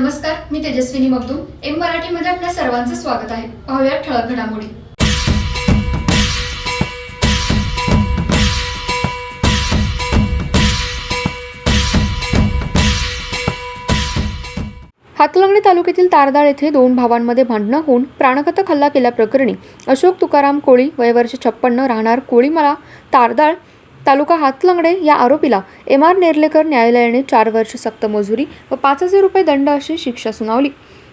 नमस्कार मी तेजस्विनी मगदूम. एम मराठीमध्ये आपल्या सर्वांचं स्वागत आहे. पाहूया ठळक घडामोडी. हातलंगणे तालुक्यातील तारदाळ येथे दोन भावांमध्ये भांडणं होऊन प्राणघातक हल्ला केल्याप्रकरणी अशोक तुकाराम कोळी वयवर्ष छप्पन्न राहणार कोळीमला तारदाळ तालुका हातलंगडे या आरोपीला एम आर नेर्लेकर न्यायालयाने चार वर्ष सक्त मजुरी व पाच हजार रुपये दंड अशी शिक्षा सुनावली.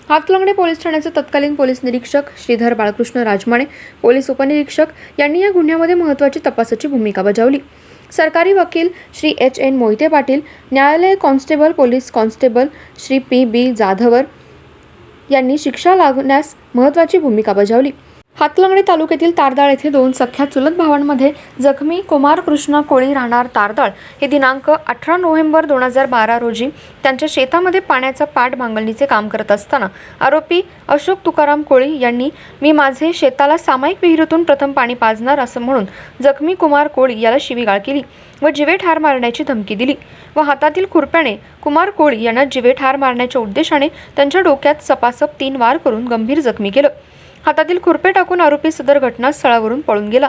हातलंगडे पोलीस ठाण्याचे तत्कालीन पोलीस निरीक्षक श्रीधर बाळकृष्ण राजमाणे पोलीस उपनिरीक्षक यांनी या गुन्ह्यामध्ये महत्त्वाची तपासाची भूमिका बजावली. सरकारी वकील श्री एच एन मोहिते पाटील न्यायालय constable police constable Shri P B Jadhavar यांनी शिक्षा लागण्यास महत्त्वाची भूमिका बजावली. हातलंगडी तालुक्यातील तारदाळ येथे दोन सख्या चुलत भावांमध्ये जखमी कुमार कृष्णा कोळी राहणार तारदाळ. हे दिनांक अठरा नोव्हेंबर दोन हजार बारा रोजी त्यांच्या शेतामध्ये पाण्याचा पाट मांगलणीचे काम करत असताना आरोपी अशोक तुकाराम कोळी यांनी मी माझे शेताला सामायिक विहिरीतून प्रथम पाणी पाजणार असं म्हणून जखमी कुमार कोळी याला शिवीगाळ केली व जिवे ठार मारण्याची धमकी दिली. व हातातील खुरप्याने कुमार कोळी यांना जिवे ठार मारण्याच्या उद्देशाने त्यांच्या डोक्यात सपासप तीन वार करून गंभीर जखमी केलं. हातातील खुरपे टाकून आरोपी सदर घटनास्थळावरून पळून गेला.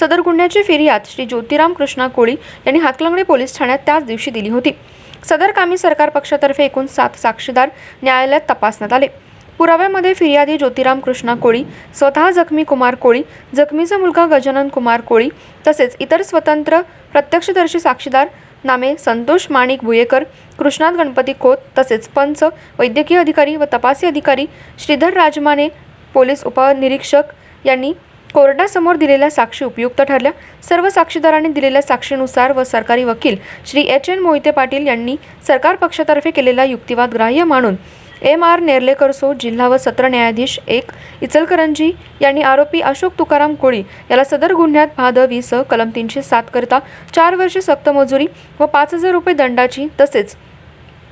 सदर गुन्ह्याची फिर्याद श्री ज्योतिराम कृष्णा कोळी यांनी हातलंगडी पोलीस ठाण्यात त्याच दिवशी दिली होती. सदर कामी सरकार पक्षातर्फे एकूण सात साक्षीदार न्यायालयात तपासण्यात आले. पुराव्यामध्ये फिर्यादी ज्योतिराम कृष्णा कोळी स्वतः जखमी कुमार कोळी जखमीचा मुलगा गजानन कुमार कोळी तसेच इतर स्वतंत्र प्रत्यक्षदर्शी साक्षीदार नामे संतोष माणिक भुयेकर कृष्णात गणपती खोत तसेच पंच वैद्यकीय अधिकारी व तपासी अधिकारी श्रीधर राजमाने पोलीस उपनिरीक्षक यांनी कोर्टासमोर दिलेल्या साक्षी उपयुक्त ठरल्या. सर्व साक्षीदारांनी दिलेल्या साक्षीनुसार व सरकारी वकील श्री एच एन मोहिते पाटील यांनी सरकार पक्षातर्फे केलेला युक्तिवाद ग्राह्य मानून एम आर नेर्लेकर सो जिल्हा व सत्र न्यायाधीश एक इचलकरंजी यांनी आरोपी अशोक तुकाराम कोळी याला सदर गुन्ह्यात भाद वीस कलम तीनशे सात करता चार वर्षे सक्तमजुरी व पाच हजार रुपये दंडाची तसेच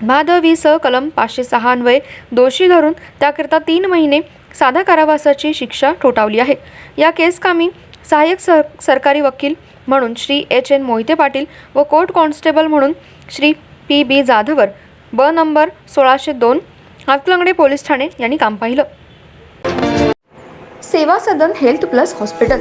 भाद वीस कलम पाचशे सहा अन्वये दोषी धरून त्याकरिता तीन महिने साधा कारावासाची शिक्षा ठोठावली आहे. या केसकामी सहाय्यक सर सरकारी वकील म्हणून श्री एच एन मोहिते पाटील व कोर्ट कॉन्स्टेबल म्हणून श्री पी बी जाधवर ब नंबर सोळाशे दोन हातलंगडे पोलीस ठाणे यांनी काम पाहिलं. Seva Sadan health plus hospital.